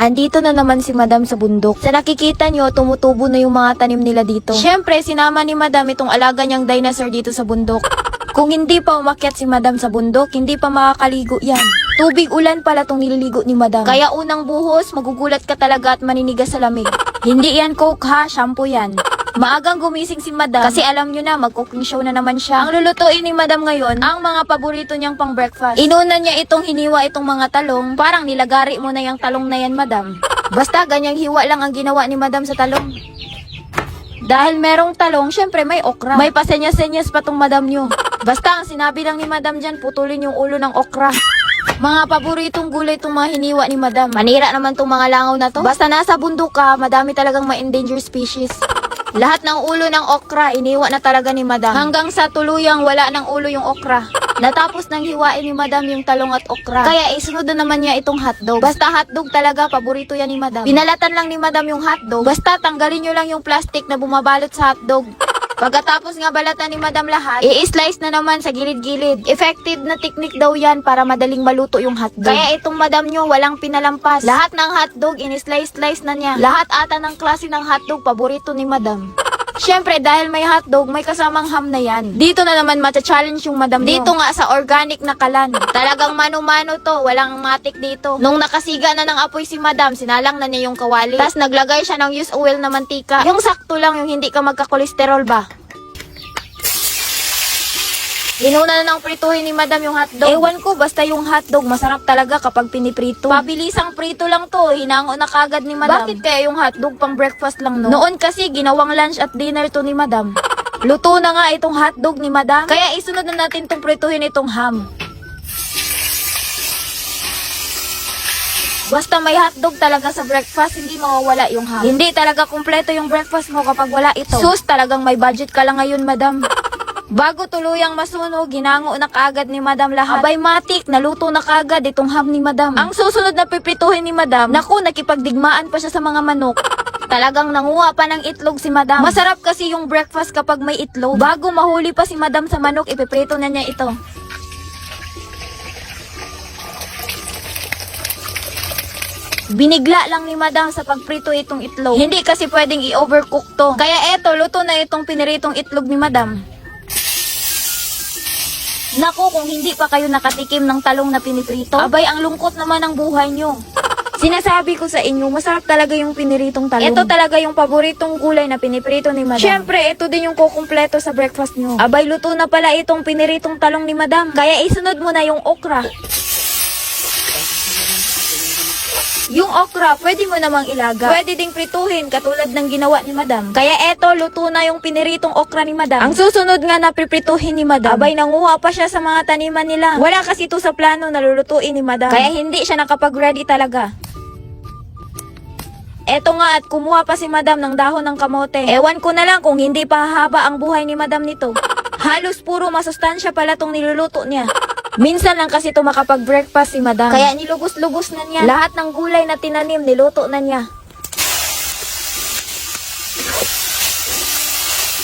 Andito na naman si Madam sa bundok. Sa nakikita nyo, tumutubo na yung mga tanim nila dito. Siyempre, sinama ni Madam itong alaga niyang dinosaur dito sa bundok. Kung hindi pa umakyat si Madam sa bundok, hindi pa makakaligo yan. Tubig ulan pala tong nililigo ni Madam. Kaya unang buhos, magugulat ka talaga at maninigas sa lamig. hindi yan coke ha, shampoo yan. Maagang gumising si Madam kasi alam nyo na mag-cooking show na naman siya. Ang lulutuin ni Madam ngayon, ang mga paborito niyang pang breakfast. Inuna niya itong hiniwa itong mga talong, parang nilagari mo na yung talong na yan Madam. Basta ganyang hiwa lang ang ginawa ni Madam sa talong. Dahil merong talong, syempre may okra. May pasenyas-senyas pa tong madam nyo. Basta ang sinabi lang ni madam dyan, putulin yung ulo ng okra. Mga paboritong gulay itong mga hiniwa ni madam. Manira naman tong mga langaw na to. Basta nasa bundok ka, madami talagang mga endangered species. Lahat ng ulo ng okra, iniwa na talaga ni madam. Hanggang sa tuluyang wala ng ulo yung okra. Natapos nang hiwain ni madam yung talong at okra. Kaya isunod na naman niya itong hotdog. Basta hotdog talaga, paborito yan ni madam. Binalatan lang ni madam yung hotdog. Basta tanggalin nyo lang yung plastic na bumabalot sa hotdog. Pagkatapos nga balatan ni Madam lahat, i-slice na naman sa gilid-gilid. Effective na technique daw yan para madaling maluto yung hotdog. Kaya itong Madam nyo, walang pinalampas. Lahat ng hotdog, in-slice-slice na niya. Lahat ata ng klase ng hotdog, paborito ni Madam. Siyempre, dahil may hotdog, may kasamang ham na yan. Dito na naman matcha-challenge yung madam nyo. Dito nga sa organic na kalan. Talagang mano-mano to, walang matik dito. Nung nakasiga na ng apoy si madam, sinalang na niya yung kawali. Tapos naglagay siya ng used oil na mantika. Yung sakto lang yung hindi ka magka-kolesterol ba? Inuna na ng prituhin ni madam yung hotdog. Ewan ko, basta yung hotdog, masarap talaga kapag piniprito. Pabilisang prito lang to, hinango na kagad ni madam. Bakit kaya yung hotdog pang breakfast lang no? Noon kasi, ginawang lunch at dinner to ni madam. Luto na nga itong hotdog ni madam. Kaya isunod na natin tong prituhin itong ham. Basta may hotdog talaga sa breakfast, hindi mawawala yung ham. Hindi talaga kumpleto yung breakfast mo kapag wala ito. Sus, talagang may budget ka lang ngayon, madam. Bago tuluyang masunog, ginango na kaagad ni Madam lahat. Abay matik, naluto na kaagad itong ham ni Madam. Ang susunod na pipituhin ni Madam, naku, nakipagdigmaan pa siya sa mga manok. Talagang nanguha pa ng itlog si Madam. Masarap kasi yung breakfast kapag may itlog. Bago mahuli pa si Madam sa manok, ipiprito na niya ito. Binigla lang ni Madam sa pagprito itong itlog. Hindi kasi pwedeng i-overcook to. Kaya eto, luto na itong piniritong itlog ni Madam. Naku, kung hindi pa kayo nakatikim ng talong na piniprito, abay ang lungkot naman ng buhay nyo. Sinasabi ko sa inyo, masarap talaga yung piniritong talong. Ito talaga yung paboritong gulay na piniprito ni Madam. Siyempre, ito din yung kukumpleto sa breakfast nyo. Abay, luto na pala itong piniritong talong ni Madam. Kaya isunod mo na yung okra. Yung okra, pwede mo namang ilaga. Pwede ding prituhin, katulad ng ginawa ni Madam. Kaya eto, luto na yung piniritong okra ni Madam. Ang susunod nga na piprituhin ni Madam, abay nanguha pa siya sa mga taniman nila. Wala kasi ito sa plano na lulutuin ni Madam. Kaya hindi siya nakapag-ready talaga. Eto nga at kumuha pa si Madam ng dahon ng kamote. Ewan ko na lang kung hindi pa hahaba ang buhay ni Madam nito. Halos puro masustansya pala tong niluluto niya. Minsan lang kasi ito makapag-breakfast si Madam. Kaya nilugos-lugos na niya. Lahat ng gulay na tinanim, niluto na niya.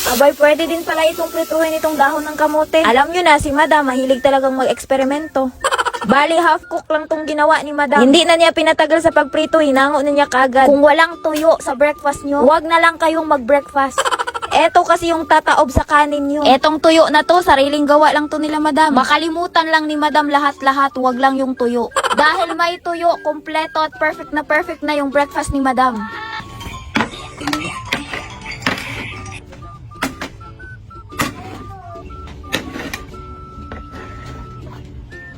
Abay, pwede din pala itong prituhin itong dahon ng kamote. Alam nyo na, si Madam, mahilig talagang mag-eksperimento. Bali, half cook lang tong ginawa ni Madam. Hindi na niya pinatagal sa pagprito, hinango na niya kagad. Kung walang tuyo sa breakfast nyo, huwag na lang kayong mag-breakfast. Eto kasi yung tataob sa kanin nyo. Etong tuyo na to, sariling gawa lang to nila madam. Makalimutan lang ni madam lahat-lahat, wag lang yung tuyo. Dahil may tuyo, kompleto at perfect na perfect na yung breakfast ni madam.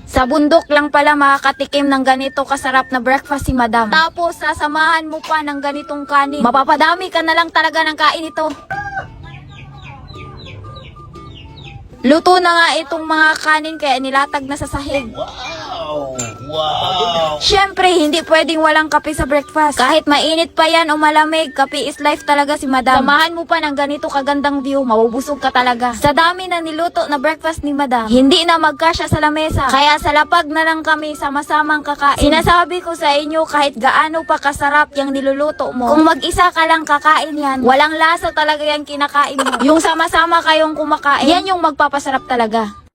Sa bundok lang pala makakatikim ng ganito kasarap na breakfast si madam. Tapos sasamahan mo pa ng ganitong kanin. Mapapadami ka na lang talaga ng kain ito. Luto na nga itong mga kanin kaya nilatag na sa sahig. Wow! Wow! Siyempre, hindi pwedeng walang kape sa breakfast. Kahit mainit pa yan o malamig, kape is life talaga si madam. Samahan mo pa ng ganito kagandang view, mabubusog ka talaga. Sa dami na niluto na breakfast ni madam, hindi na magkasya sa lamesa. Kaya sa lapag na lang kami sama-samang kakain. Sinasabi ko sa inyo kahit gaano pa kasarap yung niluluto mo, kung mag-isa ka lang kakain yan, walang lasa talaga yung kinakain mo. Yung sama-sama kayong kumakain, yan yung magpapasarap talaga.